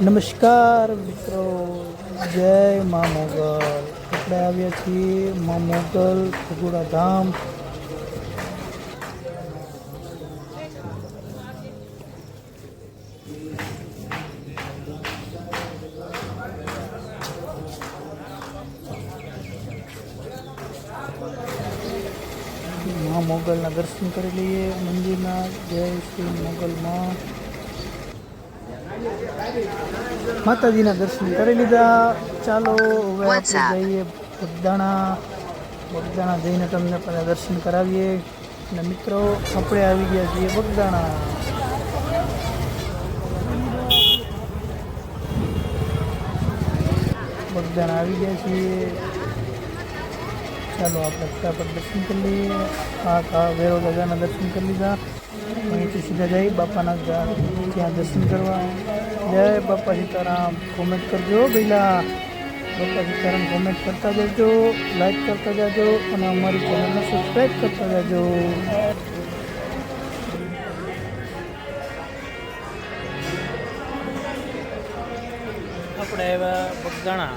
નમસ્કાર મિત્રો જય મા મોગલ આપણે આવ્યા છીએ મા મોગલ ખગોડા ધામ મા મોગલના દર્શન કરી લઈએ મંદિરના જય શ્રી મોગલમાં માતાજીના દર્શન કરી લીધા ચાલો હવે What's up? આપણે જઈએ બગદાણા બગદાણા જઈને તમને પહેલાં દર્શન કરાવીએ અને મિત્રો આપણે આવી ગયા છીએ બગદાણા બગદાણા આવી ગયા છીએ ચાલો આપણે ફટાફટ દર્શન કરી લઈએ હા હા વેરો દાદાના દર્શન કરી લીધા અહીંથી સીધા જઈ બાપાના ગા- ત્યાં દર્શન કરવા જય બાપા સીતારામ. કોમેન્ટ કરજો, પહેલાં બાપા સીતારામ કોમેન્ટ કરતા જજો લાઈક કરતા જજો અને અમારી ચેનલને સબસ્ક્રાઈબ કરતા જજો. આપણે એવા બગદાણા.